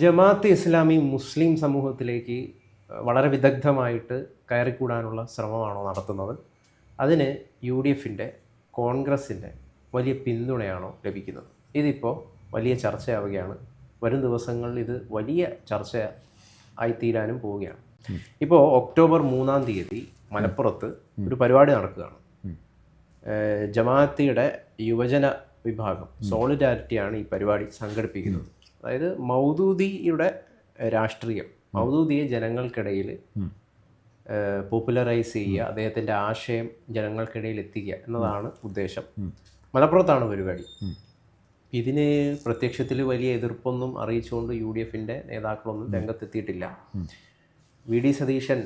ജമാഅത്ത് ഇസ്ലാമി മുസ്ലിം സമൂഹത്തിലേക്ക് വളരെ വിദഗ്ധമായിട്ട് കയറിക്കൂടാനുള്ള ശ്രമമാണോ നടത്തുന്നത്? അതിന് യു ഡി എഫിന്റെ കോൺഗ്രസിന്റെ വലിയ പിന്തുണയാണോ ലഭിക്കുന്നത്? ഇതിപ്പോൾ വലിയ ചർച്ചയാവുകയാണ്. വരും ദിവസങ്ങളിൽ ഇത് വലിയ ചർച്ച ആയിത്തീരാനും പോവുകയാണ് ഇപ്പോൾ ഒക്ടോബർ മൂന്നാം തീയതി മലപ്പുറത്ത് ഒരു പരിപാടി നടക്കുകയാണ്. ജമാഅത്തിയുടെ യുവജന വിഭാഗം സോളിഡാരിറ്റിയാണ് ഈ പരിപാടി സംഘടിപ്പിക്കുന്നത്. അതായത് മൗദൂദിയുടെ രാഷ്ട്രീയം മൗദൂദിയെ ജനങ്ങൾക്കിടയിൽ പോപ്പുലറൈസ് ചെയ്യുക അദ്ദേഹത്തിന്റെ ആശയം ജനങ്ങൾക്കിടയിൽ എത്തിക്കുക എന്നതാണ് ഉദ്ദേശം. മലപ്പുറത്താണ് പരിപാടി. ഇതിന് പ്രത്യക്ഷത്തിൽ വലിയ എതിർപ്പൊന്നും അറിയിച്ചുകൊണ്ട് യു ഡി എഫിന്റെ നേതാക്കളൊന്നും രംഗത്തെത്തിയിട്ടില്ല. വി ഡി സതീശൻ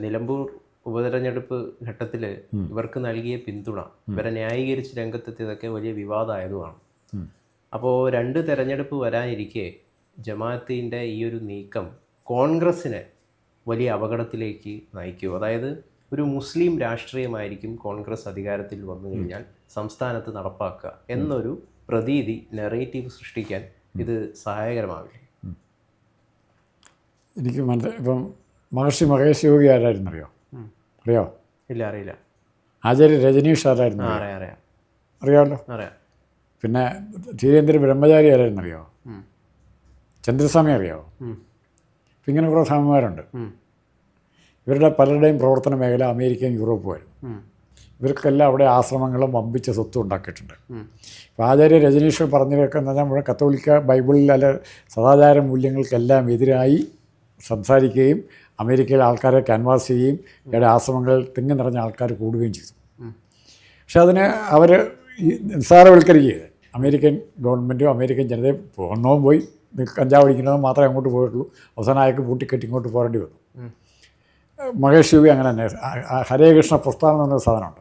നിലമ്പൂർ ഉപതെരഞ്ഞെടുപ്പ് ഘട്ടത്തിൽ ഇവർക്ക് നൽകിയ പിന്തുണ ഇവരെ ന്യായീകരിച്ച് രംഗത്തെത്തിയതൊക്കെ വലിയ വിവാദമായതുമാണ്. അപ്പോൾ രണ്ട് തെരഞ്ഞെടുപ്പ് വരാനിരിക്കെ ജമാഅത്തിന്റെ ഈ ഒരു നീക്കം കോൺഗ്രസ്സിനെ വലിയ അപകടത്തിലേക്ക് നയിക്കും. അതായത് ഒരു മുസ്ലിം രാഷ്ട്രീയമായിരിക്കും കോൺഗ്രസ് അധികാരത്തിൽ വന്നു കഴിഞ്ഞാൽ സംസ്ഥാനത്ത് നടപ്പാക്കുക എന്നൊരു പ്രതീതി നെറേറ്റീവ് സൃഷ്ടിക്കാൻ ഇത് സഹായകരമാവില്ലേ. എനിക്ക് മനസ്സിലായി ഇപ്പം മഹർഷി മഹേഷ് യോഗി ആരായിരുന്നു അറിയോ അറിയോ? ഇല്ല അറിയില്ല. ആചാര്യ രജനീഷ് ആരായിരുന്നു? അറിയാം അറിയാം. അറിയാമല്ലോ? അറിയാം. പിന്നെ ധീരേന്ദ്ര ബ്രഹ്മചാരി ആരായിരുന്നു അറിയാമോ ചന്ദ്രസ്വാമി അറിയോ? ഉം. ഇപ്പം ഇങ്ങനെ കുറേ സ്വാമിമാരുണ്ട്. ഇവരുടെ പലരുടെയും പ്രവർത്തന മേഖല അമേരിക്കയും യൂറോപ്പുമായിരുന്നു. ഇവർക്കെല്ലാം അവിടെ ആശ്രമങ്ങളും വമ്പിച്ച സ്വത്തും ഉണ്ടാക്കിയിട്ടുണ്ട്. ഇപ്പോൾ ആചാര്യ രജനീഷ് പറഞ്ഞതൊക്കെ എന്ന് പറഞ്ഞാൽ നമ്മുടെ കത്തോലിക്ക ബൈബിളിൽ അല്ല സദാചാര മൂല്യങ്ങൾക്കെല്ലാം എതിരായി സംസാരിക്കുകയും അമേരിക്കയിൽ ആൾക്കാരെ ക്യാൻവാസ് ചെയ്യുകയും ഇവിടെ ആശ്രമങ്ങൾ തിങ്ങി നിറഞ്ഞ ആൾക്കാർ കൂടുകയും ചെയ്തു. പക്ഷെ അതിന് അവർ നിസ്സാരവൽക്കരിക്കുകയത് അമേരിക്കൻ ഗവൺമെന്റും അമേരിക്കൻ ജനതയും പോകുന്നതും പോയി കഞ്ചാവ് അടിക്കുന്നതും മാത്രമേ അങ്ങോട്ട് പോയിട്ടുള്ളൂ. അവസാനം അയാൾക്ക് പൂട്ടിക്കെട്ടി ഇങ്ങോട്ട് പോരേണ്ടി വന്നു. മഹേഷ് യോഗി അങ്ങനെ തന്നെ. ഹരേകൃഷ്ണ ആ ഹരേ കൃഷ്ണ പ്രസ്ഥാനം എന്ന സാധനമുണ്ട്.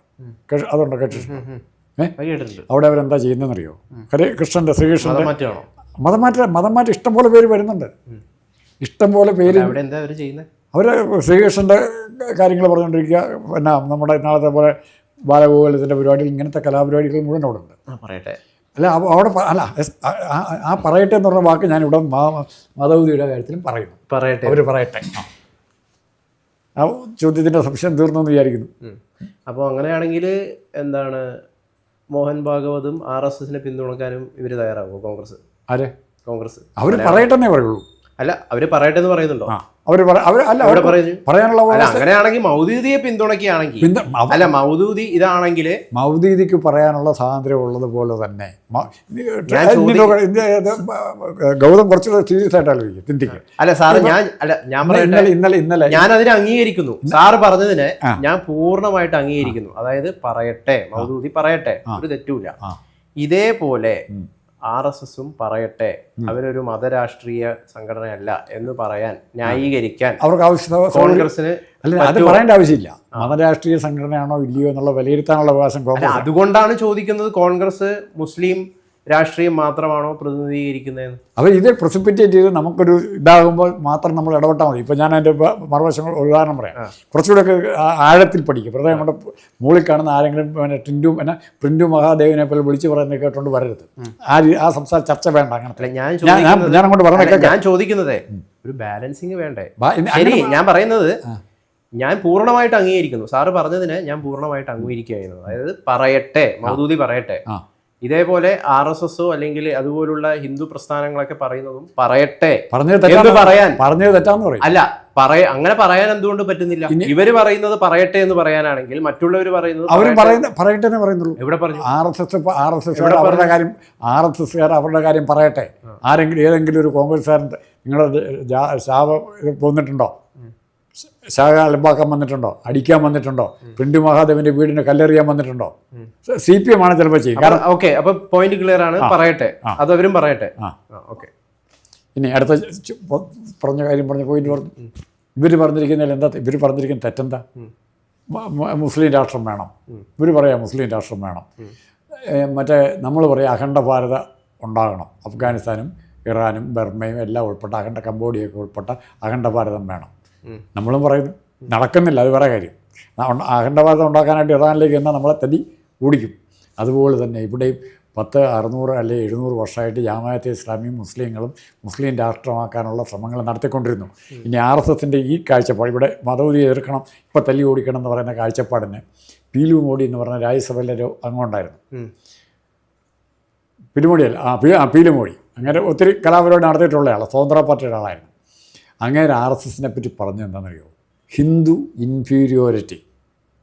അതുണ്ട് കേട്ടിട്ടുണ്ട് ഉം. ഏ? അത് കേട്ടിട്ടുണ്ട് അവിടെ അവരെന്താ ചെയ്യുന്നതെന്നറിയോ? ഹരേ കൃഷ്ണന്റെ ശ്രീകൃഷ്ണന്റെ മതം മാറ്റ ഇഷ്ടംപോലെ പേര് വരുന്നുണ്ട്. ഇഷ്ടംപോലെ പേര് അവർ ശ്രീകൃഷ്ണന്റെ കാര്യങ്ങൾ പറഞ്ഞുകൊണ്ടിരിക്കുക. പിന്നെ നമ്മുടെ ഇന്നാളത്തെ പോലെ ബാലഗോകുലത്തിന്റെ പരിപാടികൾ ഇങ്ങനത്തെ കലാപരിപാടികൾ മുഴുവൻ അവിടെ ഉണ്ട്. പറയട്ടെ. അല്ല അവ- അവിടെ അല്ല ആ- പറയട്ടെ എന്ന് പറഞ്ഞ വാക്ക് ഞാനിവിടെ മാധവതിയുടെ കാര്യത്തിലും പറയുന്നു. പറയട്ടെ. അവർ പറയട്ടെ. ആ. ആ ചോദ്യത്തിന്റെ സംശയം തീർന്നു എന്ന് വിചാരിക്കുന്നു. അപ്പോൾ അങ്ങനെയാണെങ്കിൽ എന്താണ് മോഹൻ ഭാഗവതും ആർ എസ് എസിനെ പിന്തുണക്കാനും ഇവർ തയ്യാറാകുമോ കോൺഗ്രസ്? ആരെ? കോൺഗ്രസ്. അവർ പറയട്ടെന്നേ പറയുള്ളൂ. അല്ല അവർ പറയട്ടെ എന്ന് പറയുന്നുണ്ടോ അവർ അവർ അവർ അല്ല അവിടെ പറയുന്നു. പറയാനുള്ള പോലെ അങ്ങനെയാണെങ്കിൽ മൗദൂദിയെ പിന്തുണക്കുകയാണെങ്കിൽ അല്ല മൗദൂദി ഇതാണെങ്കിൽ മൗദൂദിക്ക് പറയാനുള്ള സ്വാതന്ത്ര്യം ഉള്ളത് പോലെ തന്നെ. ഗൗതം കുറച്ച് സീരിയസ് ആയിട്ട് ആലോചിക്കും അല്ല സാറ് ഞാൻ അല്ല ഞാൻ ഇന്നലെ ഇന്നലെ ഇന്നലെ ഞാൻ അതിനെ അംഗീകരിക്കുന്നു. സാറ് പറഞ്ഞതിനെ ഞാൻ പൂർണമായിട്ട് അംഗീകരിക്കുന്നു. അതായത് പറയട്ടെ. മൗദൂദി പറയട്ടെ. ഒരു തെറ്റുമില്ല. ഇതേപോലെ. ആർ എസ് എസും പറയട്ടെ. അവരൊരു മതരാഷ്ട്രീയ സംഘടനയല്ല എന്ന് പറയാൻ ന്യായീകരിക്കാൻ അവർക്ക് ആവശ്യം കോൺഗ്രസിന് അല്ല അത് പറയേണ്ട ആവശ്യമില്ല. മതരാഷ്ട്രീയ സംഘടനയാണോ ഇല്ലയോ എന്നുള്ള വിലയിരുത്താനുള്ള അവകാശം അതുകൊണ്ടാണ് ചോദിക്കുന്നത് കോൺഗ്രസ് മുസ്ലിം രാഷ്ട്രീയം മാത്രമാണോ പ്രതിനിധീകരിക്കുന്നതെന്ന്? അവർ ഇത് പ്രസിപ്പിറ്റേറ്റ് ചെയ്ത് നമുക്കൊരു ഇതാകുമ്പോൾ മാത്രം നമ്മൾ ഇടപെട്ടാൽ മതി. ഇപ്പോൾ ഞാൻ അതിന്റെ മറുവശങ്ങൾ ഉദാഹരണം പറയാം. ആ. കുറച്ചുകൂടെ ഒക്കെ ആഴത്തിൽ പഠിക്കും. വെറുതെ നമ്മുടെ മുകളിൽ കാണുന്ന ആരെങ്കിലും പിന്നെ ടിൻഡു പിന്നെ പ്രിന്റു മഹാദേവിനെ പോലെ വിളിച്ച് പറയുന്നത് കേട്ടുകൊണ്ട് വരരുത്. ആ ആ സംസാര ചർച്ച വേണ്ട അങ്ങനെ ഞാൻ ഞാൻ ഞാൻ അങ്ങോട്ട് പറഞ്ഞ ഞാൻ ചോദിക്കുന്നതേ ഒരു ബാലൻസിങ് വേണ്ടേ? ശരി ഞാൻ പറയുന്നത് ഞാൻ പൂർണമായിട്ട് അംഗീകരിക്കുന്നു. സാറ് പറഞ്ഞതിന് ഞാൻ പൂർണമായിട്ട് അംഗീകരിക്കുകയായിരുന്നു. അതായത് പറയട്ടെ മൗദൂദി പറയട്ടെ. ഇതേപോലെ ആർ എസ് എസോ അല്ലെങ്കിൽ അതുപോലുള്ള ഹിന്ദു പ്രസ്ഥാനങ്ങളൊക്കെ പറയുന്നതും പറയട്ടെ. പറഞ്ഞത് പറയാൻ? പറഞ്ഞത് തെറ്റാന്ന് പറയും. അല്ല പറയ അങ്ങനെ പറയാൻ എന്തുകൊണ്ട് പറ്റുന്നില്ല? ഇവർ ഇവർ പറയുന്നത് പറയട്ടെ എന്ന് പറയാനാണെങ്കിൽ മറ്റുള്ളവർ പറയുന്നത് അവർ പറയുന്നത് പറയുന്ന പറയട്ടെ എന്ന് പറയുന്നുള്ളൂ. എവിടെ പറഞ്ഞു? R S S R S S അവരുടെ കാര്യം ആർ എസ് എസ്കാർ അവരുടെ കാര്യം പറയട്ടെ. ആരെങ്കിലും ഏതെങ്കിലും ഒരു കോൺഗ്രസ്സുകാരൻ നിങ്ങളുടെ ശാപം പോന്നിട്ടുണ്ടോ? ശാഖ അലമ്പാക്കാൻ വന്നിട്ടുണ്ടോ? അടിക്കാൻ വന്നിട്ടുണ്ടോ? പിണ്ടി മഹാദേവന്റെ വീടിന് കല്ലെറിയാൻ വന്നിട്ടുണ്ടോ? സി പി എം ആണ് ചിലപ്പോൾ ചെയ്യും. കാരണം ഓക്കെ അപ്പൊ പോയിന്റ് ക്ലിയർ ആണ്. പറയട്ടെ. അത് അവരും പറയട്ടെ. ഓക്കെ. ഇനി അടുത്ത പറഞ്ഞ കാര്യം പറഞ്ഞ പോയിന്റ് പറഞ്ഞു. ഇവർ പറഞ്ഞിരിക്കുന്നതിൽ എന്താ ഇവർ പറഞ്ഞിരിക്കുന്ന തെറ്റെന്താ? മുസ്ലിം രാഷ്ട്രം വേണം. ഇവർ പറയാം മുസ്ലിം രാഷ്ട്രം വേണം. മറ്റേ നമ്മൾ പറയാം അഖണ്ഡ ഭാരത ഉണ്ടാകണം. അഫ്ഗാനിസ്ഥാനും ഇറാനും ബർമയും എല്ലാം ഉൾപ്പെട്ട അഖണ്ഡ കംബോഡിയൊക്കെ ഉൾപ്പെട്ട അഖണ്ഡ ഭാരതം വേണം. നമ്മളും പറയും നടക്കുന്നില്ല അത് വേറെ കാര്യം. അഖണ്ഡവാദം ഉണ്ടാക്കാനായിട്ട് ഇറാനിലേക്ക് എന്നാൽ നമ്മളെ തല്ലി ഓടിക്കും. അതുപോലെ തന്നെ ഇവിടെയും പത്ത് അറുന്നൂറ് അല്ലെ എഴുന്നൂറ് വർഷമായിട്ട് ജാമായത്തെ ഇസ്ലാമിയും മുസ്ലിങ്ങളും മുസ്ലിം രാഷ്ട്രമാക്കാനുള്ള ശ്രമങ്ങൾ നടത്തിക്കൊണ്ടിരുന്നു. ഇനി ആർ എസ് എസിന്റെ ഈ കാഴ്ചപ്പാട് ഇവിടെ മതൗതി എതിർക്കണം ഇപ്പോൾ തല്ലി ഓടിക്കണം എന്ന് പറയുന്ന കാഴ്ചപ്പാടിന് പീലു മോഡി എന്ന് പറഞ്ഞ രാജ്യസഭയിലെ ഒരു അംഗമുണ്ടായിരുന്നു. പിലുമോടിയല്ല ആ പീലു മോഡി. പീലുമോടി അങ്ങനെ ഒത്തിരി കലാപരിപാടി നടത്തിയിട്ടുള്ള ആളാണ് സ്വതന്ത്ര പാർട്ടിയുടെ ആളായിരുന്നു. അങ്ങനെ ആർ എസ് എസിനെ പറ്റി പറഞ്ഞത് എന്താണെന്നറിയോ? ഹിന്ദു ഇൻഫീരിയോരിറ്റി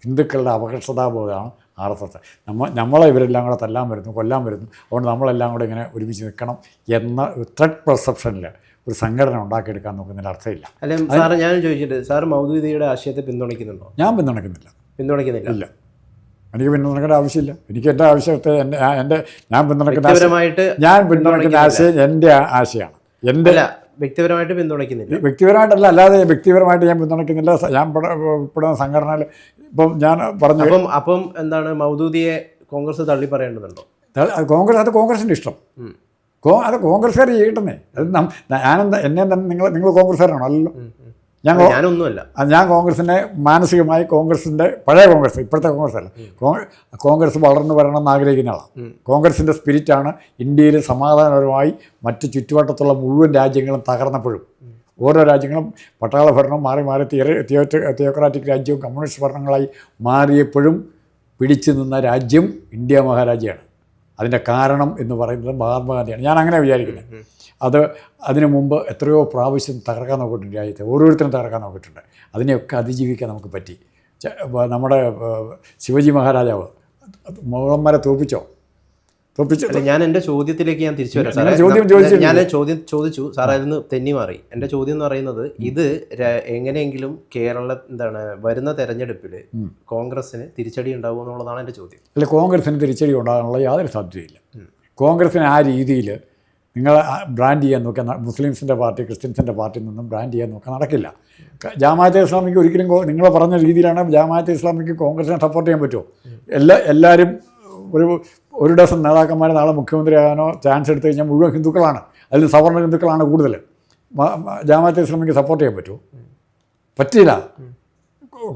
ഹിന്ദുക്കളുടെ അപകർഷതാബോധമാണ് ആർ എസ് എസ്. നമ്മ നമ്മളെ ഇവരെല്ലാം കൂടെ തല്ലാൻ വരുന്നു കൊല്ലാൻ വരുന്നു. അതുകൊണ്ട് നമ്മളെല്ലാം കൂടെ ഇങ്ങനെ ഒരുമിച്ച് നിൽക്കണം എന്ന ത്രെഡ് പെർസെപ്ഷനിൽ ഒരു സംഘടന ഉണ്ടാക്കിയെടുക്കാൻ നോക്കുന്നതിൽ അർത്ഥമില്ല. അല്ല സാർ ഞാൻ ചോദിച്ചിട്ട് സാർ മൗദൂദിയുടെ ആശയത്തെ പിന്തുണയ്ക്കുന്നുണ്ടോ? ഞാൻ പിന്തുണയ്ക്കുന്നില്ല. പിന്തുണയ്ക്കുന്നില്ല? ഇല്ല. എനിക്ക് പിന്തുണയ്ക്കേണ്ട ആവശ്യമില്ല. എനിക്ക് എന്റെ ആവശ്യത്തെ എന്റെ എന്റെ ഞാൻ പിന്തുണയ്ക്കുന്ന ആശയം ഞാൻ പിന്തുണയ്ക്കുന്ന ആശയം എന്റെ ആശയമാണ്. എന്റെ വ്യക്തിപരമായിട്ട് പിന്തുണയ്ക്കുന്നില്ല. വ്യക്തിപരമായിട്ടല്ല അല്ലാതെ വ്യക്തിപരമായിട്ട് ഞാൻ പിന്തുണയ്ക്കുന്നില്ല. ഞാൻ പെടുന്ന സംഘടനയിൽ ഇപ്പം ഞാൻ പറഞ്ഞു അപ്പം അപ്പം എന്താണ് മൗദൂദിയെ കോൺഗ്രസ് തള്ളി പറയേണ്ടതുണ്ടോ? അത് കോൺഗ്രസ് അത് കോൺഗ്രസിന്റെ ഇഷ്ടം. കോ അത് കോൺഗ്രസ്സുകാർ ചെയ്യട്ടെന്നേ. അത് ഞാനെന്താ എന്നെ തന്നെ നിങ്ങൾ നിങ്ങൾ കോൺഗ്രസ്സുകാരാണോ? അല്ലല്ലോ. ഞാൻ ഞാനൊന്നുമല്ല. ഞാൻ കോൺഗ്രസിനെ മാനസികമായി കോൺഗ്രസിന്റെ പഴയ കോൺഗ്രസ് ഇപ്പോഴത്തെ കോൺഗ്രസ് അല്ല കോൺഗ്രസ് വളർന്നു വരണമെന്ന് ആഗ്രഹിക്കുന്ന ആളാണ്. കോൺഗ്രസിന്റെ കോൺഗ്രസിന്റെ സ്പിരിറ്റാണ് ഇന്ത്യയിൽ സമാധാനപരമായി മറ്റ് ചുറ്റുവട്ടത്തുള്ള മുഴുവൻ രാജ്യങ്ങളും തകർന്നപ്പോഴും. ഓരോ രാജ്യങ്ങളും പട്ടാള ഭരണം മാറി മാറി തിയോക്രാറ്റിക് രാജ്യവും കമ്മ്യൂണിസ്റ്റ് ഭരണങ്ങളായി മാറിയപ്പോഴും പിടിച്ചു നിന്ന രാജ്യം ഇന്ത്യ മഹാരാജ്യമാണ്. അതിന്റെ കാരണം എന്ന് പറയുന്നത് മഹാത്മാഗാന്ധിയാണ്. ഞാൻ അങ്ങനെ വിചാരിക്കുന്നത് അത് അതിനു മുമ്പ് എത്രയോ പ്രാവശ്യം തകർക്കാൻ നോക്കിയിട്ടുണ്ട് രാജ്യത്തെ. ഓരോരുത്തരും തകർക്കാൻ നോക്കിയിട്ടുണ്ട്. അതിനെയൊക്കെ അതിജീവിക്കാൻ നമുക്ക് പറ്റി. നമ്മുടെ ശിവജി മഹാരാജാവ് മുഗളന്മാരെ തോപ്പിച്ചോ? തോപ്പിച്ചു? ഞാൻ എന്റെ ചോദ്യത്തിലേക്ക് ഞാൻ തിരിച്ചു വരാം. ചോദ്യം ചോദിച്ചു ഞാൻ ചോദ്യം ചോദിച്ചു. സാർ അതിന് തെന്നി മാറി. എന്റെ ചോദ്യം എന്ന് പറയുന്നത് ഇത് എങ്ങനെയെങ്കിലും കേരള എന്താണ് വരുന്ന തെരഞ്ഞെടുപ്പിൽ കോൺഗ്രസിന് തിരിച്ചടി ഉണ്ടാവും എന്നുള്ളതാണ് എന്റെ ചോദ്യം. അല്ല കോൺഗ്രസിന് തിരിച്ചടി ഉണ്ടാകാനുള്ള യാതൊരു സാധ്യതയില്ല. കോൺഗ്രസിന് ആ രീതിയിൽ നിങ്ങൾ ബ്രാൻഡ് ചെയ്യാൻ നോക്കുക മുസ്ലിംസിന്റെ പാർട്ടി ക്രിസ്ത്യൻസിന്റെ പാർട്ടിയിൽ നിന്നും ബ്രാൻഡ് ചെയ്യാൻ നോക്കുക നടക്കില്ല. ജമാഅത്തെ ഇസ്ലാമിക്ക് ഒരിക്കലും നിങ്ങൾ പറഞ്ഞ രീതിയിലാണ് ജമാഅത്തെ ഇസ്ലാമിക്ക് കോൺഗ്രസിനെ സപ്പോർട്ട് ചെയ്യാൻ പറ്റുമോ? എല്ലാ എല്ലാവരും ഒരു ഒരു ഡസൻ നേതാക്കന്മാർ നാളെ മുഖ്യമന്ത്രിയാകാനോ ചാൻസ് എടുത്തു കഴിഞ്ഞാൽ മുഴുവൻ ഹിന്ദുക്കളാണ്. അതിൽ സവർണ ഹിന്ദുക്കളാണ് കൂടുതൽ. ജമാഅത്തെ ഇസ്ലാമിക്ക് സപ്പോർട്ട് ചെയ്യാൻ പറ്റുമോ? പറ്റില്ല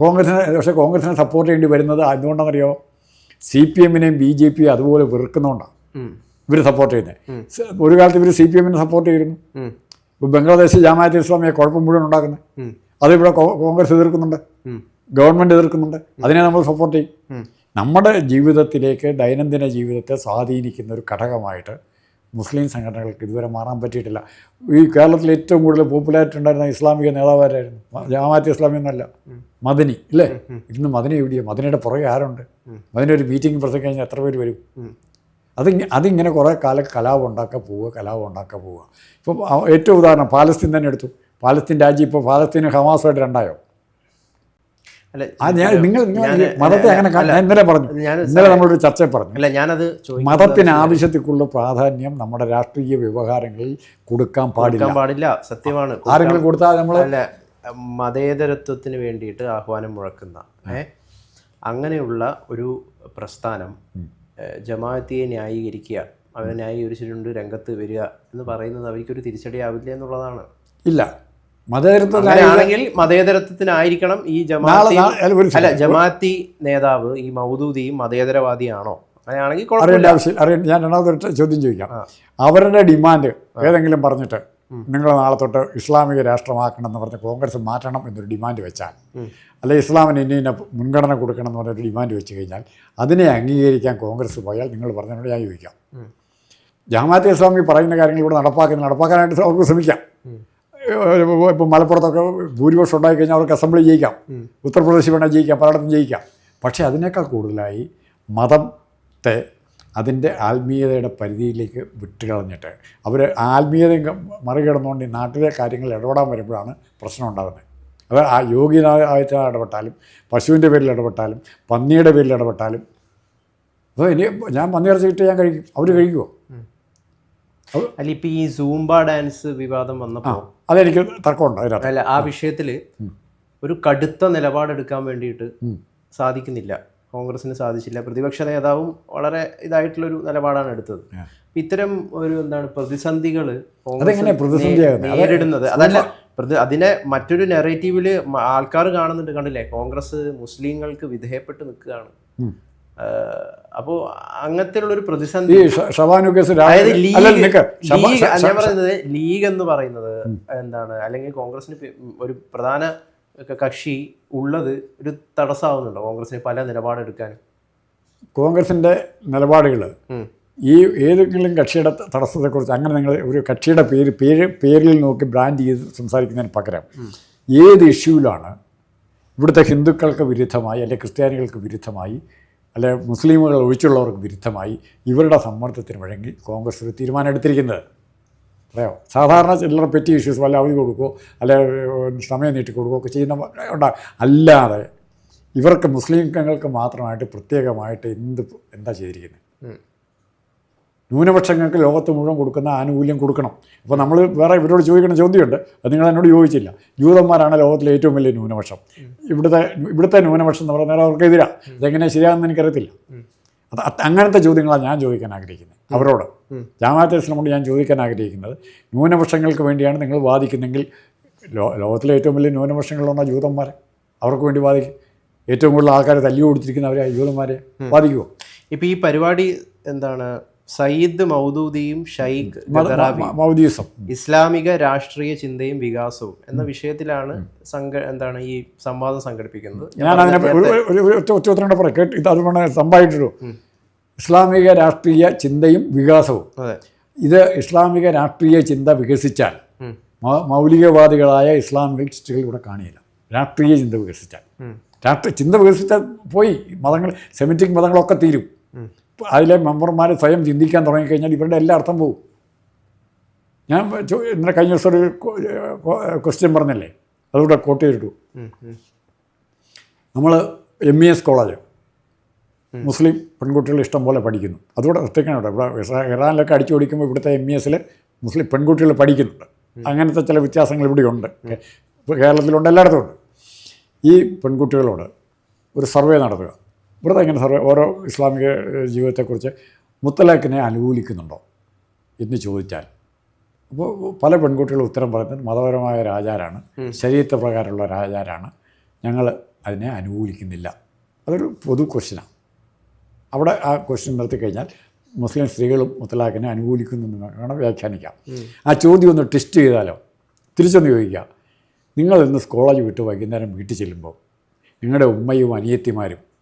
കോൺഗ്രസിനെ പക്ഷേ കോൺഗ്രസിനെ സപ്പോർട്ട് ചെയ്യേണ്ടി വരുന്നത് എന്തുകൊണ്ടാണെന്നറിയോ? സി പി എമ്മിനെയും ബി ജെ പിയും അതുപോലെ വെറുക്കുന്നതുകൊണ്ടാണ്. ഇവർ സപ്പോർട്ട് ചെയ്യുന്നത് ഒരു കാലത്ത് ഇവർ സി പി എമ്മിനെ സപ്പോർട്ട് ചെയ്തിരുന്നു. ഇപ്പോൾ ബംഗ്ലാദേശ് ജാമായത്ത് ഇസ്ലാമിയെ കുഴപ്പം മുഴുവൻ ഉണ്ടാക്കുന്നത്. അതിവിടെ കോൺഗ്രസ് എതിർക്കുന്നുണ്ട്. ഗവൺമെന്റ് എതിർക്കുന്നുണ്ട്. അതിനെ നമ്മൾ സപ്പോർട്ട് ചെയ്യും. നമ്മുടെ ജീവിതത്തിലേക്ക് ദൈനംദിന ജീവിതത്തെ സ്വാധീനിക്കുന്ന ഒരു ഘടകമായിട്ട് മുസ്ലിം സംഘടനകൾക്ക് ഇതുവരെ മാറാൻ പറ്റിയിട്ടില്ല. ഈ കേരളത്തിൽ ഏറ്റവും കൂടുതൽ പോപ്പുലാരിറ്റി ഉണ്ടായിരുന്ന ഇസ്ലാമിക നേതാവായിരുന്നു ജമാഅത്തെ ഇസ്ലാമി എന്നല്ല. മദനി ഇല്ലേ? ഇന്ന് മദനി എവിടെയാണ് മദനിയുടെ പുറകെ ആരുണ്ട്? മദനി ഒരു മീറ്റിംഗ് പ്രസംഗം കഴിഞ്ഞാൽ എത്ര പേര് വരും? ഉം. അതിങ്ങനെ കുറേ കാല കലാപം ഉണ്ടാക്കാൻ പോവുക കലാപം ഉണ്ടാക്കാൻ പോവുക. ഇപ്പം ഏറ്റവും ഉദാഹരണം പാലസ്തീൻ തന്നെ എടുത്തു. പാലസ്തീൻ രാജ്യം ഇപ്പോൾ പാലസ്തീനും ഹമാസുമായിട്ട് രണ്ടായോ? അല്ല ആ ഞാൻ നിങ്ങൾ നിങ്ങൾ മതത്തെ അങ്ങനെ ഞാൻ ഇന്നലെ പറഞ്ഞു. ഇന്നലെ നമ്മളൊരു ചർച്ച പറഞ്ഞു. അല്ല ഞാനത് മതത്തിന് ആവശ്യത്തിലുള്ള പ്രാധാന്യം നമ്മുടെ രാഷ്ട്രീയ വ്യവഹാരങ്ങളിൽ കൊടുക്കാൻ പാടില്ല. പാടില്ല സത്യമാണ്. ആരെങ്കിലും കൊടുത്താൽ നമ്മൾ അല്ല മതേതരത്വത്തിന് വേണ്ടിയിട്ട് ആഹ്വാനം മുഴക്കുന്ന അങ്ങനെയുള്ള ഒരു പ്രസ്ഥാനം ജമാഅത്തിയെ ന്യായീകരിക്കുക അവരെ ന്യായീകരിച്ചിട്ടുണ്ട് രംഗത്ത് വരിക എന്ന് പറയുന്നത് അവർക്കൊരു തിരിച്ചടിയാവില്ല എന്നുള്ളതാണ്. ഇല്ല. മതേതരത്വത്തിനാണെങ്കിൽ മതേതരത്വത്തിനായിരിക്കണം ഈ ജമാ ജമാഅത്തി അല്ല, ജമാഅത്തി നേതാവ് ഈ മൗദൂദിയും മതേതരവാദിയാണോ? അങ്ങനെയാണെങ്കിൽ അറിയേണ്ട ആവശ്യം അറിയ ഞാൻ രണ്ടാമത്തെ ചോദ്യം ചോദിക്കാം. അവരുടെ ഡിമാൻഡ് ഏതെങ്കിലും പറഞ്ഞിട്ട് നിങ്ങൾ നാളെ തൊട്ട് ഇസ്ലാമിക രാഷ്ട്രമാക്കണമെന്ന് പറഞ്ഞ് കോൺഗ്രസ് മാറ്റണം എന്നൊരു ഡിമാൻഡ് വെച്ചാൽ. അല്ലെ ഇസ്ലാമിന് ഇന്ന ഇന്ന മുൻഗണന കൊടുക്കണം എന്ന് പറഞ്ഞൊരു ഡിമാൻഡ് വെച്ച് കഴിഞ്ഞാൽ അതിനെ അംഗീകരിക്കാൻ കോൺഗ്രസ് പോയാൽ നിങ്ങൾ പറഞ്ഞതിനോട് ഞാൻ ചോദിക്കാം ഉം. ജമാഅത്തെ ഇസ്ലാമി പറയുന്ന കാര്യങ്ങൾ ഇവിടെ നടപ്പാക്കുന്ന നടപ്പാക്കാനായിട്ട് അവർക്ക് ശ്രമിക്കാം. ഇപ്പം മലപ്പുറത്തൊക്കെ ഭൂരിപക്ഷം ഉണ്ടായി കഴിഞ്ഞാൽ അവർക്ക് അസംബ്ലി ജയിക്കാം ഉത്തർപ്രദേശ് ഉത്തർപ്രദേശിൽ വേണേൽ ജയിക്കാം പലയിടത്തും ജയിക്കാം പക്ഷേ അതിനേക്കാൾ കൂടുതലായി മതത്തെ അതിന്റെ ആത്മീയതയുടെ പരിധിയിലേക്ക് വിട്ടുകളഞ്ഞിട്ട് അവർ ആത്മീയതയും ക- മറികടന്നുകൊണ്ട് ഈ നാട്ടിലെ കാര്യങ്ങൾ ഇടപെടാൻ വരുമ്പോഴാണ് പ്രശ്നം ഉണ്ടാകുന്നത്. അത് ആ യോഗ്യനായിട്ട് ഇടപെട്ടാലും പശുവിന്റെ പേരിൽ ഇടപെട്ടാലും പന്നിയുടെ പേരിൽ ഇടപെട്ടാലും അപ്പോൾ ഇനി ഞാൻ പന്നി ഇറച്ചി കിട്ടി ഞാൻ കഴിക്കും. അവർ കഴിക്കുമോ അല്ല ഇപ്പം ഈ സൂംബ ഡാൻസ് വിവാദം വന്നപ്പോൾ അതെനിക്ക് തർക്കമുണ്ട് അല്ല ആ വിഷയത്തിൽ ഒരു കടുത്ത നിലപാടെടുക്കാൻ വേണ്ടിയിട്ട് സാധിക്കുന്നില്ല. കോൺഗ്രസിന് സാധിച്ചില്ല. പ്രതിപക്ഷ നേതാവും വളരെ ഇതായിട്ടുള്ളൊരു നിലപാടാണ് എടുത്തത്. ഇത്തരം ഒരു എന്താണ് പ്രതിസന്ധികൾ നേരിടുന്നത്? അതല്ല അതിനെ മറ്റൊരു നെറേറ്റീവിൽ ആൾക്കാർ കാണുന്നുണ്ട് കണ്ടില്ലേ? കോൺഗ്രസ് മുസ്ലിങ്ങൾക്ക് വിധേയപ്പെട്ട് നിൽക്കുകയാണ്. അപ്പോ അങ്ങനത്തെയുള്ള അങ്ങനത്തെ ഒരു പ്രതിസന്ധി അതായത് ലീഗ് ഞാൻ പറയുന്നത് ലീഗ് എന്ന് പറയുന്നത് എന്താണ്? അല്ലെങ്കിൽ കോൺഗ്രസിന് ഒരു പ്രധാന കക്ഷി ഉള്ളത് ഒരു തടസ്സമാവുന്നുണ്ടോ? കോൺഗ്രസിന് പല നിലപാടെടുക്കാനും. കോൺഗ്രസിന്റെ നിലപാടുകൾ. ഈ ഏതെങ്കിലും കക്ഷിയുടെ തടസ്സത്തെക്കുറിച്ച് അങ്ങനെ നിങ്ങൾ ഒരു കക്ഷിയുടെ പേര് പേര് പേരിൽ നോക്കി ബ്രാൻഡ് ചെയ്ത് സംസാരിക്കുന്നതിന് പകരം ഏത് ഇഷ്യൂവിലാണ് ഇവിടുത്തെ ഹിന്ദുക്കൾക്ക് വിരുദ്ധമായി അല്ലെങ്കിൽ ക്രിസ്ത്യാനികൾക്ക് വിരുദ്ധമായി അല്ലെ മുസ്ലിമുകൾ ഒഴിച്ചുള്ളവർക്ക് വിരുദ്ധമായി ഇവരുടെ സമ്മർദ്ദത്തിന് വഴങ്ങി കോൺഗ്രസ് ഒരു തീരുമാനം എടുത്തിരിക്കുന്നത് അറിയോ സാധാരണ ചില്ലറ പെറ്റി ഇഷ്യൂസ് വല്ല അവധി കൊടുക്കുകയോ അല്ലെ സമയം നീട്ടി കൊടുക്കുകയോ ഒക്കെ ചെയ്യുന്ന ഉണ്ടാകും അല്ലാതെ ഇവർക്ക് മുസ്ലിംങ്ങൾക്ക് മാത്രമായിട്ട് പ്രത്യേകമായിട്ട് എന്ത് എന്താ ചെയ്തിരിക്കുന്നത് ന്യൂനപക്ഷങ്ങൾക്ക് ലോകത്ത് മുഴുവൻ കൊടുക്കുന്ന ആനുകൂല്യം കൊടുക്കണം. അപ്പോൾ നമ്മൾ വേറെ ഇവരോട് ചോദിക്കുന്ന ചോദ്യമുണ്ട്. അത് നിങ്ങൾ എന്നോട് ചോദിച്ചില്ല ജൂതന്മാരാണ് ലോകത്തിലെ ഏറ്റവും വലിയ ന്യൂനപക്ഷം. ഇവിടുത്തെ ഇവിടുത്തെ ന്യൂനപക്ഷം എന്ന് പറയുന്നത് അവർക്കെതിരാണ് അതെങ്ങനെ ശരിയാണെന്ന് എനിക്കറിയത്തില്ല. അത് അങ്ങനത്തെ ചോദ്യങ്ങളാണ് ഞാൻ ചോദിക്കാൻ ആഗ്രഹിക്കുന്നത്. അവരോട്. ജാമാഅത്തെ ഇസ്ലാമോട് ഞാൻ ചോദിക്കാൻ ആഗ്രഹിക്കുന്നത് ന്യൂനപക്ഷങ്ങൾക്ക് വേണ്ടിയാണ് നിങ്ങൾ വാദിക്കുന്നെങ്കിൽ ലോ ലോകത്തിലെ ഏറ്റവും വലിയ ന്യൂനപക്ഷങ്ങളുള്ള ജൂതന്മാരെ. അവർക്ക് വേണ്ടി വാദിക്കും ഏറ്റവും കൂടുതൽ ആൾക്കാരെ തല്ലി കൊടുത്തിരിക്കുന്നവരെ ജൂതന്മാരെ. വാദിക്കുമോ ഇപ്പോൾ ഈ പരിപാടി എന്താണ്? സയ്യിദ് മൗദൂദിയും ഷൈഖ് മൗദീസം. ഇസ്ലാമിക രാഷ്ട്രീയ ചിന്തയും വികാസവും എന്ന വിഷയത്തിലാണ് സംഘ എന്താണ് ഈ സംവാദം സംഘടിപ്പിക്കുന്നത്. ഞാൻ അതിനെ ഒറ്റ ഉത്തരം പറയാം. കേട്ട് ഇത് അതുകൊണ്ട് സംഭവിച്ചിട്ടു ഇസ്ലാമിക രാഷ്ട്രീയ ചിന്തയും വികാസവും. ഇത് ഇസ്ലാമിക രാഷ്ട്രീയ ചിന്ത വികസിച്ചാൽ മൗലികവാദികളായ ഇസ്ലാമിക ഇസ്ലാമിസ്റ്റുകൾ ഇവിടെ കാണില്ല രാഷ്ട്രീയ ചിന്ത വികസിച്ചാൽ. രാഷ്ട്രീയ ചിന്ത വികസിച്ചാൽ പോയി. മതങ്ങൾ സെമിറ്റിക് മതങ്ങളൊക്കെ തീരും. അതിലെ മെമ്പർമാർ സ്വയം ചിന്തിക്കാൻ തുടങ്ങിക്കഴിഞ്ഞാൽ ഇവരുടെ എല്ലാ അർത്ഥം പോകും ഞാൻ ഇന്നലെ കഴിഞ്ഞ ദിവസം ഒരു ക്വസ്റ്റ്യൻ പറഞ്ഞല്ലേ? അതുകൂടെ കോട്ട് ചെയ്തിട്ടു. നമ്മൾ എം ഇ എസ് കോളേജ് മുസ്ലിം പെൺകുട്ടികൾ ഇഷ്ടം പോലെ പഠിക്കുന്നു. അതുകൂടെ ഒറ്റയ്ക്കാണ് ഇവിടെ ഇറാനിലൊക്കെ അടിച്ചു ഓടിക്കുമ്പോൾ ഇവിടുത്തെ എം ഇ എസിൽ മുസ്ലിം പെൺകുട്ടികൾ പഠിക്കുന്നുണ്ട്. അങ്ങനത്തെ ചില വ്യത്യാസങ്ങൾ ഇവിടെയുണ്ട് ഉണ്ട്. കേരളത്തിലുണ്ട് എല്ലായിടത്തും ഉണ്ട്. ഈ പെൺകുട്ടികളോട് ഒരു സർവേ നടത്തുക. ഇവിടുത്തെ ഇങ്ങനെ സർവേ ഓരോ ഇസ്ലാമിക ജീവിതത്തെക്കുറിച്ച് മുത്തലാഖിനെ അനുകൂലിക്കുന്നുണ്ടോ എന്ന് ചോദിച്ചാൽ അപ്പോൾ പല പെൺകുട്ടികളും ഉത്തരം പറയുന്നത് മതപരമായ രാജാരാണ് ശരീരത്തെ പ്രകാരമുള്ള രാജാരാണ് ഞങ്ങൾ അതിനെ അനുകൂലിക്കുന്നില്ല. അതൊരു പൊതു ക്വസ്റ്റ്യനാണ് അവിടെ ആ ക്വസ്റ്റ്യൻ നിർത്തി കഴിഞ്ഞാൽ മുസ്ലിം സ്ത്രീകളും മുത്തലാഖിനെ അനുകൂലിക്കുന്നു വേണം വ്യാഖ്യാനിക്കാം. ആ ചോദ്യം ഒന്ന് ടെസ്റ്റ് ചെയ്താലോ? തിരിച്ചൊന്ന് ചോദിക്കുക. നിങ്ങൾ ഇന്ന് കോളേജ് വിട്ട് വൈകുന്നേരം വീട്ടിൽ ചെല്ലുമ്പോൾ നിങ്ങളുടെ ഉമ്മയും അനിയത്തിമാരും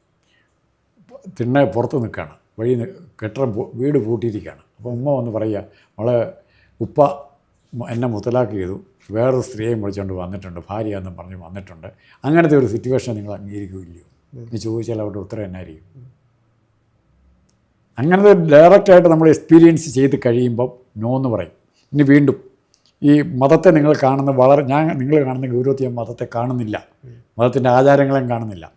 തിണ്ണ പുറത്ത് നിൽക്കുകയാണ്. വഴി കെട്ടിടം വീട് പൂട്ടിയിരിക്കുകയാണ്. അപ്പോൾ ഉമ്മ വന്ന് പറയുക അവളെ ഉപ്പ എന്നെ മുത്തലാക്ക് ചെയ്തു. വേറൊരു സ്ത്രീയെയും വിളിച്ചുകൊണ്ട് വന്നിട്ടുണ്ട്. ഭാര്യ എന്ന് പറഞ്ഞ് വന്നിട്ടുണ്ട്. അങ്ങനത്തെ ഒരു സിറ്റുവേഷൻ നിങ്ങൾ അംഗീകരിക്കുകയില്ലയോ? എന്ന് ചോദിച്ചാൽ അവരുടെ ഉത്തരം എന്നായിരിക്കും. അങ്ങനത്തെ ഡയറക്റ്റായിട്ട് നമ്മൾ എക്സ്പീരിയൻസ് ചെയ്ത് കഴിയുമ്പം നോ എന്ന് പറയും. ഇനി വീണ്ടും ഈ മതത്തെ നിങ്ങൾ കാണുന്ന വളരെ ഞാൻ നിങ്ങൾ കാണുന്ന ഗൗരവത്തെ മതത്തെ കാണുന്നില്ല. മതത്തിന്റെ ആചാരങ്ങളെയും കാണുന്നില്ല.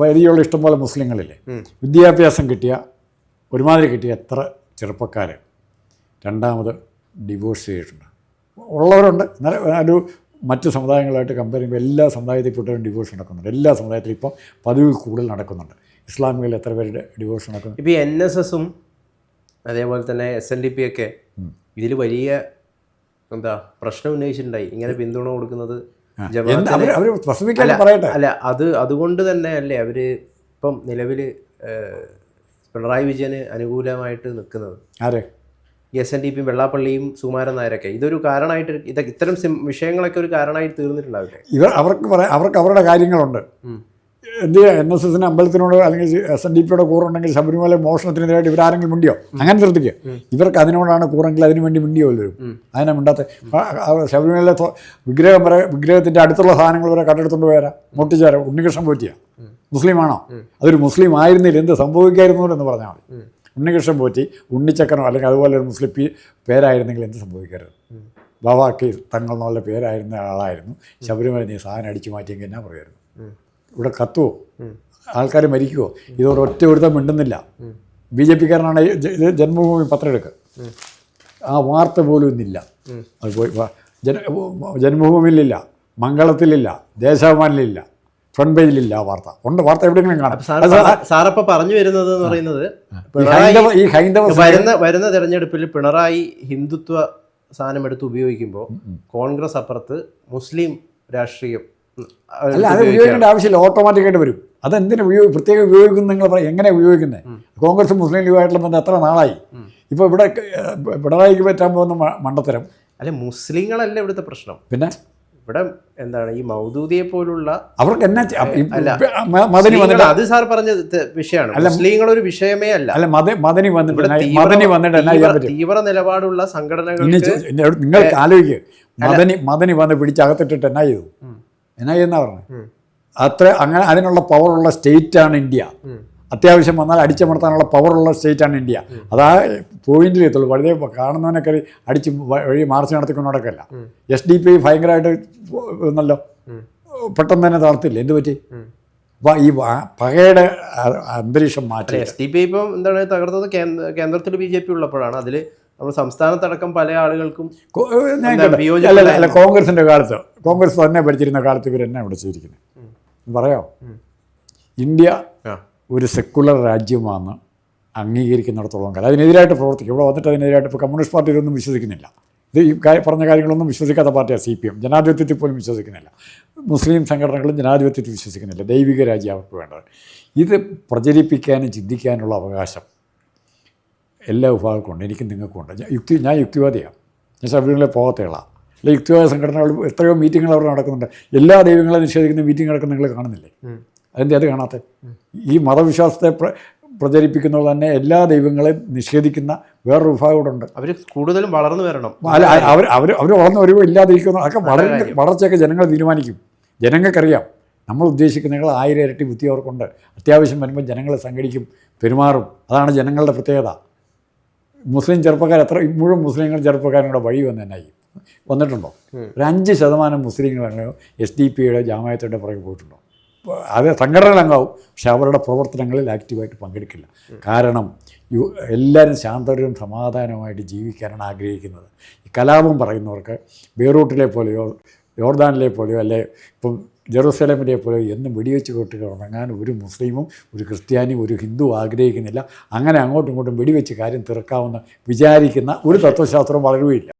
പരിചയമുള്ള ഇഷ്ടംപോലെ മുസ്ലിങ്ങളില്ലേ? വിദ്യാഭ്യാസം കിട്ടിയ ഒരുമാതിരി കിട്ടിയ എത്ര ചെറുപ്പക്കാർ രണ്ടാമത് ഡിവോഴ്സ് ചെയ്തിട്ടുണ്ട്. ഉള്ളവരുണ്ട്. ഒരു മറ്റ് സമുദായങ്ങളായിട്ട് കമ്പയർ ചെയ്യുമ്പോൾ എല്ലാ സമുദായത്തിൽപ്പെട്ടവരും ഡിവോഴ്സ് നടക്കുന്നുണ്ട്. എല്ലാ സമുദായത്തിലും ഇപ്പം പതിവിൽ കൂടുതൽ നടക്കുന്നുണ്ട്. ഇസ്ലാമികളിൽ എത്ര പേരുടെ ഡിവോഴ്സ് നടക്കുന്നു? ഇപ്പൊ എൻ എസ് എസും അതേപോലെ തന്നെ എസ് എൻ ഡി പി ഒക്കെ ഇതിൽ വലിയ എന്താ പ്രശ്നം ഉന്നയിച്ചിട്ടുണ്ടായി. ഇങ്ങനെ പിന്തുണ കൊടുക്കുന്നത് ജമാഅത്തിനെ- പറയട്ടെ. അല്ല അത് അതുകൊണ്ട് തന്നെ അല്ലേ അവർ ഇപ്പം നിലവിൽ പിണറായി വിജയന് അനുകൂലമായിട്ട് നിൽക്കുന്നത്? ആരെ? എസ് എൻ ഡി പിയും വെള്ളാപ്പള്ളിയും സുകുമാരൻ നായരൊക്കെ. ഇതൊരു കാരണമായിട്ട് ഇത് ഇത്തരം വിഷയങ്ങളൊക്കെ ഒരു കാരണമായിട്ട് തീർന്നിട്ടുണ്ടാവില്ലേ ഇവർ അവർക്ക് പറയാം അവർക്ക് അവരുടെ കാര്യങ്ങളുണ്ട്. എന്ത് ചെയ്യാം എൻ എസ് എസിന് അമ്പലത്തിനോട് അല്ലെങ്കിൽ എസ് എൻ ഡി പിയുടെ കൂറുണ്ടെങ്കിൽ ശബരിമല മോഷണത്തിനെതിരായിട്ട് ഇവരാരെങ്കിലും മിണ്ടിയോ? അങ്ങനെ ശ്രദ്ധിക്കുക ഇവർക്ക് അതിനോടാണ് കൂറെങ്കിൽ അതിനു വേണ്ടി മിണ്ടിയോ വരും അതിനെ മിണ്ടാത്ത ശബരിമല വിഗ്രഹം വരെ വിഗ്രഹത്തിന്റെ അടുത്തുള്ള സാധനങ്ങൾ വരെ കണ്ടെടുത്തുകൊണ്ട് പോരാ മുട്ടിച്ചേരാ ഉണ്ണികൃഷ്ണൻ പോറ്റിയ? മുസ്ലിമാണോ? അതൊരു മുസ്ലിം ആയിരുന്നില്ല. എന്ത് സംഭവിക്കായിരുന്നു എന്ന് പറഞ്ഞാൽ മതി. ഉണ്ണികൃഷ്ണൻ പോറ്റി ഉണ്ണിച്ചക്കനോ അല്ലെങ്കിൽ അതുപോലെ ഒരു മുസ്ലിം പി പേരായിരുന്നെങ്കിൽ എന്ത് സംഭവിക്കരുത് ബാബാക്കി തങ്ങൾ എന്നുള്ള പേരായിരുന്ന ആളായിരുന്നു. ശബരിമല നീ സാധനം അടിച്ചു മാറ്റിയെങ്കിൽ എന്നാ പറയുമായിരുന്നു ഇവിടെ കത്തുവോ? ആൾക്കാർ മരിക്കുമോ ഇതോടെ ഒറ്റ ഒരുത്തം മിണ്ടുന്നില്ല. ബി ജെ പിക്കാരനാണ് ജന്മഭൂമി പത്രം എടുക്കുക ആ വാർത്ത പോലും ഇന്നില്ല. അത് പോയി ജന ജന്മഭൂമിയിലില്ല മംഗളത്തിലില്ല ദേശാഭിമാനിലില്ല ഫ്രണ്ട് പേജിലില്ല ആ വാർത്ത. ഉണ്ട് വാർത്ത എവിടെയെങ്കിലും കാണാം. സാറപ്പ പറഞ്ഞു വരുന്നത് എന്ന് പറയുന്നത് ഈ ഹൈന്ദവ വരുന്ന വരുന്ന തെരഞ്ഞെടുപ്പിൽ പിണറായി ഹിന്ദുത്വ സാധനം എടുത്ത് ഉപയോഗിക്കുമ്പോൾ കോൺഗ്രസ് അപ്പുറത്ത് മുസ്ലിം രാഷ്ട്രീയം അല്ല അത് ഉപയോഗിക്കേണ്ട ആവശ്യമില്ല. ഓട്ടോമാറ്റിക്കായിട്ട് വരും. അതെന്തിനു ഉപയോഗി പ്രത്യേകം ഉപയോഗിക്കുന്നു നിങ്ങൾ പറ- എങ്ങനെ ഉപയോഗിക്കുന്നത് കോൺഗ്രസ് മുസ്ലിം ലീഗുമായിട്ടുള്ള ബന്ധം എത്ര നാളായി? ഇപ്പോൾ ഇവിടെ പിണറായിക്ക് പറ്റാൻ പോകുന്ന മണ്ടത്തരം. അല്ല മുസ്ലിങ്ങളല്ല ഇവിടുത്തെ പ്രശ്നം. പിന്നെ? ഇവിടെ എന്താണ് ഈ മൗദൂദിയെ പോലുള്ള അവർക്ക് എന്നാ ചെ- ഈ അല്ല. മ- മദനി വന്നിട്ട് അത് സാർ പറഞ്ഞ വിഷയമാണ്. മുസ്ലിങ്ങൾ ഒരു വിഷയമേ അല്ല. അല്ല മദനി വന്നിട്ട് മദനി വന്നിട്ട് തീവ്ര- നിലപാടുള്ള സംഘടനകൾ നിങ്ങൾ ആലോചിക്കുക മദനി മദനി വന്ന് പിടിച്ചകത്തിട്ടിട്ട് എന്നാ ചെയ്തു? എന്നാ ഐ പറഞ്ഞു? പറഞ്ഞത് അത്ര അങ്ങനെ അതിനുള്ള പവറുള്ള സ്റ്റേറ്റാണ് ഇന്ത്യ. അത്യാവശ്യം വന്നാൽ അടിച്ചമർത്താനുള്ള പവറുള്ള സ്റ്റേറ്റാണ് ഇന്ത്യ. അതാ പോയിന്റിൽ എത്തുള്ളൂ വളരെ കാണുന്നവനൊക്കെ അടിച്ച് വഴി മാർച്ച് നടത്തിക്കൊണ്ടൊക്കെ അല്ല എസ് ഡി പി ഭയങ്കരമായിട്ട് എന്നല്ലോ പെട്ടെന്ന് തന്നെ തളർത്തില്ല? എന്ത് പറ്റി? അപ്പോൾ ഈ പകയുടെ അന്തരീക്ഷം മാറ്റി എസ് ഡി പി ഇപ്പം എന്താണ് തകർത്തത്? കേന്ദ്രത്തിൽ ബി ജെ പി ഉള്ളപ്പോഴാണ് അതിൽ നമ്മൾ സംസ്ഥാനത്തടക്കം പല ആളുകൾക്കും അല്ല കോൺഗ്രസിന്റെ കാലത്ത് കോൺഗ്രസ് തന്നെ പഠിച്ചിരുന്ന കാലത്ത് ഇവരെന്നെ എന്നെ വിളിച്ചിരിക്കുന്നത് പറയാം ഇന്ത്യ ഒരു സെക്കുലർ രാജ്യമാണെന്ന് അംഗീകരിക്കുന്നിടത്തോളം കാലം. അതിനെതിരായിട്ട് പ്രവർത്തിക്കും. ഇവിടെ വന്നിട്ട് അതിനെതിരായിട്ട് ഇപ്പോൾ കമ്മ്യൂണിസ്റ്റ് പാർട്ടി ഇതൊന്നും വിശ്വസിക്കുന്നില്ല. ഇത് ഈ പറഞ്ഞ കാര്യങ്ങളൊന്നും വിശ്വസിക്കാത്ത പാർട്ടിയാണ് സി പി എം ജനാധിപത്യത്തിൽ പോലും വിശ്വസിക്കുന്നില്ല. മുസ്ലിം സംഘടനകളും ജനാധിപത്യത്തിൽ വിശ്വസിക്കുന്നില്ല. ദൈവിക രാജ്യം അവർക്ക് വേണ്ടത്. ഇത് പ്രചരിപ്പിക്കാനും ചിന്തിക്കാനുള്ള അവകാശം എല്ലാ വിഭാഗങ്ങൾക്കും ഉണ്ട്. എനിക്കും നിങ്ങൾക്കും ഉണ്ട്. യുക്തി ഞാൻ യുക്തിവാദിയാണ്. ഞാൻ ശബരിമല പോകത്തേള അല്ലെ യുക്തിവാദ സംഘടനകൾ എത്രയോ മീറ്റിങ്ങുകൾ അവിടെ നടക്കുന്നുണ്ട്. എല്ലാ ദൈവങ്ങളെ നിഷേധിക്കുന്ന മീറ്റിംഗ് നടക്കുന്ന നിങ്ങൾ കാണുന്നില്ലേ? അതെന്താ അത് കാണാത്ത ഈ മതവിശ്വാസത്തെ പ്ര പ്രചരിപ്പിക്കുന്നത് തന്നെ എല്ലാ ദൈവങ്ങളെയും നിഷേധിക്കുന്ന വേറൊരു വിഭാഗം ഇവിടെ ഉണ്ട് അവർ കൂടുതലും വളർന്നു വരണം. അല്ല അവർ അവർ അവർ വളർന്നു വരുമ്പോൾ ഇല്ലാതിരിക്കുന്നു അതൊക്കെ വളരെ വളർച്ചയൊക്കെ ജനങ്ങൾ തീരുമാനിക്കും. ജനങ്ങൾക്കറിയാം. നമ്മൾ ഉദ്ദേശിക്കുന്നതിനേക്കാൾ ആയിരം ഇരട്ടി ബുദ്ധി അവർക്കുണ്ട്. അത്യാവശ്യം വരുമ്പോൾ ജനങ്ങളെ സംഘടിക്കും പെരുമാറും. അതാണ് ജനങ്ങളുടെ പ്രത്യേകത. മുസ്ലിം ചെറുപ്പക്കാർ എത്ര ഇപ്പോഴും മുസ്ലിങ്ങൾ ചെറുപ്പക്കാരുടെ വഴി വന്ന് തന്നെ വന്നിട്ടുണ്ടോ? ഒരു അഞ്ച് ശതമാനം മുസ്ലിങ്ങളാണ് എസ് ഡി പിയുടെ ജാമായത്തിന്റെ പുറകെ പോയിട്ടുണ്ടോ? അത് സംഘടനകളാവും പക്ഷെ അവരുടെ പ്രവർത്തനങ്ങളിൽ ആക്റ്റീവായിട്ട് പങ്കെടുക്കില്ല. കാരണം യു എല്ലാവരും ശാന്തരും സമാധാനമായിട്ട് ജീവിക്കാനാണ് ആഗ്രഹിക്കുന്നത്. ഈ കലാപം പറയുന്നവർക്ക് ബെയ്റൂട്ടിലെ പോലെയോ യോർദാനിലെ പോലെയോ അല്ലെ ഇപ്പം ജെറൂസലേമിലെ പോലെയോ എന്നും വെടിവെച്ച് കൊട്ടി ഉറങ്ങാൻ ഒരു മുസ്ലിമും ഒരു ക്രിസ്ത്യാനിയും ഒരു ഹിന്ദു ആഗ്രഹിക്കുന്നില്ല. അങ്ങനെ അങ്ങോട്ടും ഇങ്ങോട്ടും വെടിവെച്ച് കാര്യം തീർക്കാമെന്ന് വിചാരിക്കുന്ന ഒരു തത്വശാസ്ത്രവും വളരുകയില്ല.